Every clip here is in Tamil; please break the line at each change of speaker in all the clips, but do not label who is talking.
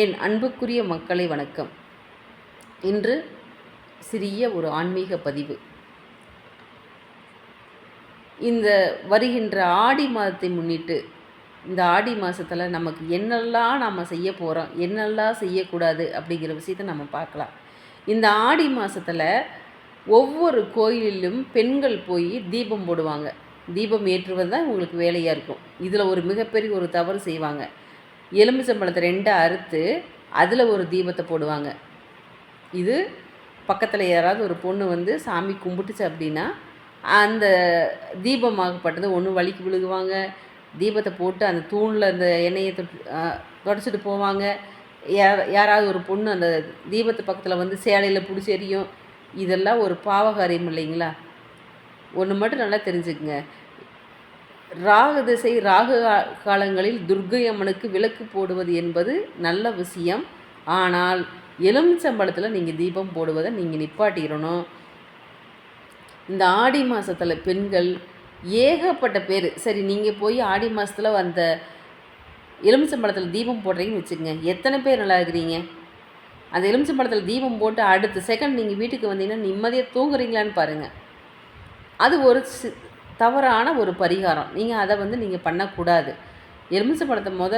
என் அன்புக்குரிய மக்களை வணக்கம். இன்று சிறிய ஒரு ஆன்மீக பதிவு. இந்த வருகின்ற ஆடி மாதத்தை முன்னிட்டு இந்த ஆடி மாதத்தில் நமக்கு என்னெல்லாம் நாம் செய்ய போகிறோம் என்னெல்லாம் செய்யக்கூடாது அப்படிங்கிற விஷயத்தை நம்ம பார்க்கலாம். இந்த ஆடி மாதத்தில் ஒவ்வொரு கோயிலிலும் பெண்கள் போய் தீபம் போடுவாங்க. தீபம் ஏற்றுவது தான் உங்களுக்கு வேலையாக இருக்கும். இதில் ஒரு மிகப்பெரிய ஒரு தவறு செய்வாங்க. எலுமிச்சம்பழத்தை ரெண்டை அறுத்து அதில் ஒரு தீபத்தை போடுவாங்க. இது பக்கத்தில் யாராவது ஒரு பொண்ணு வந்து சாமி கும்பிட்டுச்சு அப்படின்னா அந்த தீபமாகப்பட்டது ஒன்று வலிக்கு விழுகுவாங்க. தீபத்தை போட்டு அந்த தூணில் அந்த எண்ணெயை தொட்டு தொடச்சிட்டு போவாங்க. யார் யாராவது ஒரு பொண்ணு அந்த தீபத்து பக்கத்தில் வந்து சேலையில் பிடிச்சி எறியும். இதெல்லாம் ஒரு பாவகாரியம் இல்லைங்களா? ஒன்று மட்டும் நல்லா தெரிஞ்சுக்குங்க. ராகு திசை ராகு காலங்களில் துர்க்கை அம்மனுக்கு விளக்கு போடுவது என்பது நல்ல விஷயம். ஆனால் எலுமிச்சம்பழத்தில் நீங்கள் தீபம் போடுவதை நீங்கள் நிப்பாட்டிடணும். இந்த ஆடி மாதத்தில் பெண்கள் ஏகப்பட்ட பேர். சரி நீங்கள் போய் ஆடி மாதத்தில் அந்த எலுமிச்சம்பழத்தில் தீபம் போடுறீங்கன்னு வச்சுக்கோங்க. எத்தனை பேர் நல்லா இருக்கிறீங்க? அந்த எலுமிச்சம்பழத்தில் தீபம் போட்டு அடுத்த செகண்ட் நீங்கள் வீட்டுக்கு வந்தீங்கன்னா நிம்மதியாக தூங்குறீங்களான்னு பாருங்கள் அது ஒரு சி- தவறான ஒரு பரிகாரம். நீங்கள் அதை வந்து நீங்கள் பண்ணக்கூடாது. எலுமிச்சம்பழத்தை முத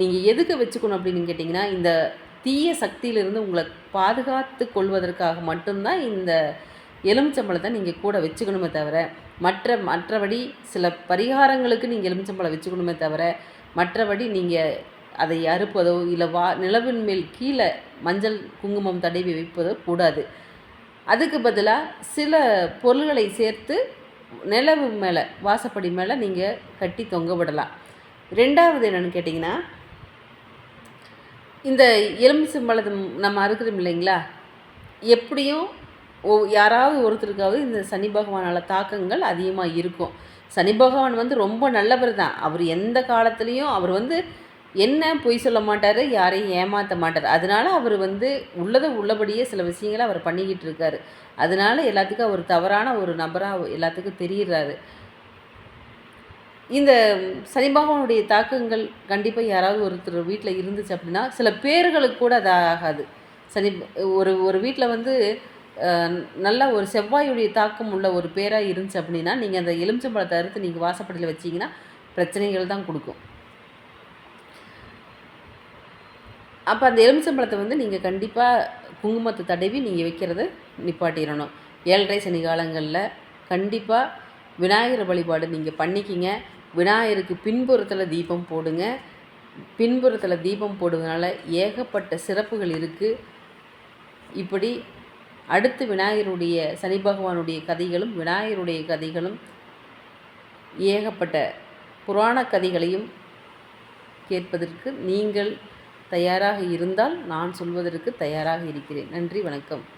நீங்கள் எதுக்கு வச்சுக்கணும் அப்படின்னு கேட்டிங்கன்னா இந்த தீய சக்தியிலிருந்து உங்களை பாதுகாத்து கொள்வதற்காக மட்டும்தான் இந்த எலுமிச்சம்பழத்தை நீங்கள் கூட வச்சுக்கணுமே தவிர மற்ற மற்றபடி சில பரிகாரங்களுக்கு நீங்கள் எலுமிச்சம்பழம் வச்சுக்கணுமே தவிர மற்றபடி நீங்கள் அதை அறுப்பதோ இல்லை வா நிலவின் மேல் கீழே மஞ்சள் குங்குமம் தடவி வைப்பதோ கூடாது. அதுக்கு பதிலாக சில பொருள்களை சேர்த்து நிலவு மேலே வாசப்படி மேலே நீங்கள் கட்டி தொங்க விடலாம். ரெண்டாவது என்னென்னு கேட்டிங்கன்னா இந்த எலுமிச்சம்பழத்தை நம்ம அறுக்கிறோம் இல்லைங்களா? எப்படியும் ஓ யாராவது ஒருத்தருக்காவது இந்த சனி பகவானால் தாக்கங்கள் அதிகமாக இருக்கும். சனி பகவான் வந்து ரொம்ப நல்லவர் தான். அவர் எந்த காலத்துலேயும் அவர் வந்து என்ன பொய் சொல்ல மாட்டார் யாரையும் ஏமாற்ற மாட்டார். அதனால் அவர் வந்து உள்ளதை உள்ளபடியே சில விஷயங்களை அவர் பண்ணிக்கிட்டு இருக்காரு. அதனால எல்லாத்துக்கும் அவர் தவறான ஒரு நபராக எல்லாத்துக்கும் தெரியிறாரு. இந்த சனி பகவானுடைய தாக்கங்கள் கண்டிப்பாக யாராவது ஒருத்தர் வீட்டில் இருந்துச்சு அப்படின்னா சில பேர்களுக்கு கூட அது ஆகாது. சனி ஒரு ஒரு வீட்டில் வந்து நல்ல ஒரு செவ்வாயுடைய தாக்கம் உள்ள ஒரு பேராக இருந்துச்சு அப்படின்னா நீங்கள் அந்த எலுமிச்சம்பழத்தை அறுத்து நீங்கள் வாசப்படியில் வச்சீங்கன்னா பிரச்சனைகள் தான் கொடுக்கும். அப்போ அந்த எலுமிச்சம்பழத்தை வந்து நீங்கள் கண்டிப்பாக குங்குமத்தை தடவி நீங்கள் வைக்கிறத நிப்பாட்டிடணும். ஏழரை சனி காலங்களில் கண்டிப்பாக விநாயகர் வழிபாடு நீங்கள் பண்ணிக்கிங்க. விநாயகருக்கு பின்புறத்தில் தீபம் போடுங்க. பின்புறத்தில் தீபம் போடுவதனால ஏகப்பட்ட சிறப்புகள் இருக்குது இப்படி அடுத்து விநாயகருடைய சனி பகவானுடைய கதைகளும் விநாயகருடைய கதைகளும் ஏகப்பட்ட புராண கதைகளையும் கேட்பதற்கு நீங்கள் தயாராக இருந்தால் நான் சொல்வதற்கு தயாராக இருக்கிறேன். நன்றி வணக்கம்.